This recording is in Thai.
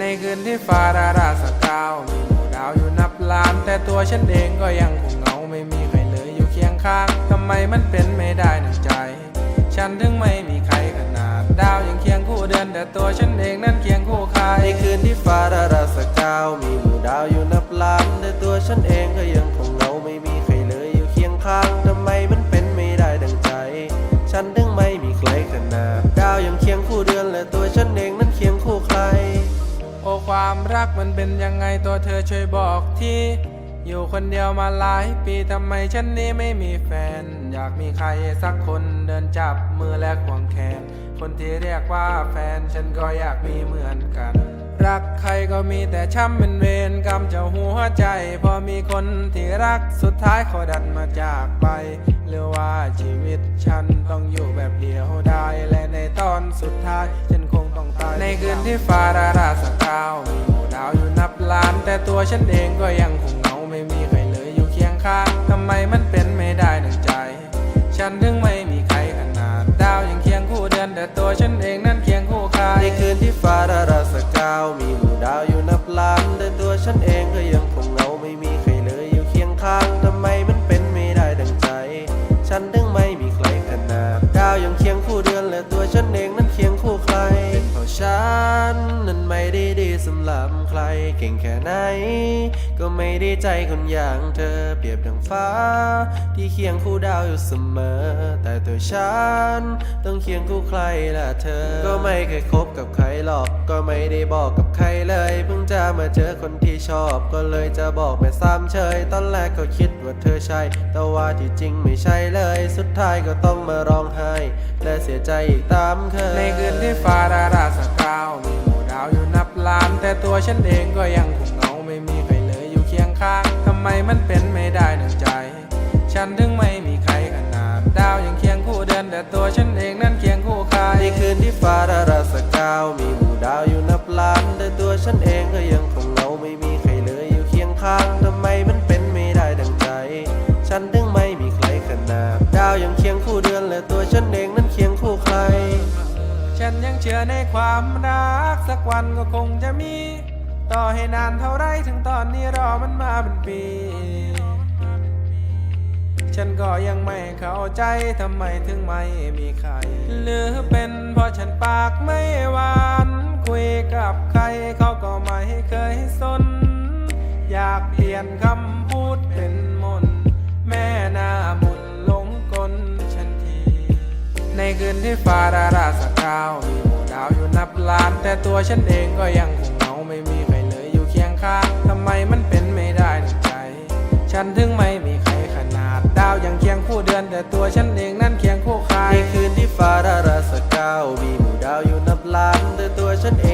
ในคืนที่ฟ้าราราสกาวมีหมู่ดาวอยู่นับล้าน แต่ตัวฉันเองก็ยังคงเหงาไม่มีใครเลยอยู่เคียงข้างทำไมมันเป็นไม่ได้หนังใจ ฉันถึงไม่มีใครขนาด ดาวยังเคียงคู่เดือนแต่ตัวฉันเองนั้นเคียงคู่ใครในคืนที่ฟ้าราราสกาวมีหมู่ดาวอยู่นับล้านแต่ตัวฉันเองก็ยังคง ความรักมันเป็นยังไงตัวเธอช่วยบอกทีอยู่คนเดียวมาหลายปีทำไมฉันนี้ไม่มีแฟน อยากมีใครสักคนเดินจับมือและควงแขน คนที่เรียกว่าแฟนฉันก็อยากมีเหมือนกัน รักใครก็มีแต่ช้ำเป็นเวรกรรมเจ้าหัวใจ พอมีคนที่รักสุดท้ายเขาดันมาจากไป หรือว่าชีวิตฉันต้องอยู่แบบเดียวได้และในตอนสุดท้าย ในคืนที่ฟ้าราราสกาวมีหมู่ดาวอยู่นับล้าน แต่ตัวฉันเองก็ยังคงเหงาไม่มีใครเลยอยู่เคียงข้างทำไมมันเป็นไม่ได้ดังใจ ฉันถึงไม่มีใครขนาด ดาวยังเคียงคู่เดือนแต่ตัวฉันเองนั้นเคียงคู่ใครในคืนที่ฟ้าราราสก ก่งแค่ไหน ก็ไม่ได้ใจคนอย่างเธอเปรียบดังฟ้า ที่เคียงคู่ดาวอยู่เสมอ แต่ตัวฉันต้องเคียงคู่ใครล่ะเธอ ก็ไม่เคยคบกับใครหรอก ก็ไม่ได้บอกกับใครเลย เพิ่งจะมาเจอคนที่ชอบ ก็เลยจะบอกไม่ซ้ำเชยตอนแรกก็คิดว่าเธอใช่ แต่ว่าที่จริงไม่ใช่เลย สุดท้ายก็ต้องมาร้องไห้ และเสียใจอีกตามเคยในคืนที่ฟ้าราราสกา ลาน แต่ตัวฉันเองก็ยังคงเหงาไม่มีใครเลยอยู่เคียงข้างทำไมมันเป็นไม่ได้ดังใจ ฉันถึงไม่มีใครขนาด ดาวยังเคียงคู่เดือนแต่ตัวฉันเองนั้นเคียงคู่ใครในคืนที่ฟ้าราราสกาวมีหมู่ดาวอยู่นับล้าน แต่ตัวฉันเองก็ยังคงเหงาไม่มีใครเลยอยู่เคียงข้างทำไมมันเป็นไม่ได้ดังใจ ฉันถึงไม่มีใครขนาด ดาวยังเคียงคู่เดือนและตัวฉันเอง เชื่อในความรักสักวันก็คงจะมี ต่อให้นานเท่าไรถึงตอนนี้รอมันมาเป็นปี ฉันก็ยังไม่เข้าใจทำไมถึงไม่มีใคร หรือเป็นเพราะฉันปากไม่หวานคุยกับใครเขาก็ไม่เคยสน อยากเปลี่ยนคำพูดเป็นมน แม่หน้ามุนหลงกลฉันที ในคืนที่ฟ้าราราสกาว หลาน แต่ตัวฉันเองก็ยังคงเหงาไม่มีใครเลยอยู่เคียงข้างทำไมมันเป็นไม่ได้ในใจ ฉันถึงไม่มีใครขนาด ดาวยังเคียงคู่เดือน แต่ตัวฉันเองนั้นเคียงคู่ใครคืนที่ฟ้าราราสกาวมีหมู่ดาวอยู่นับล้านแต่ตัวฉันเอง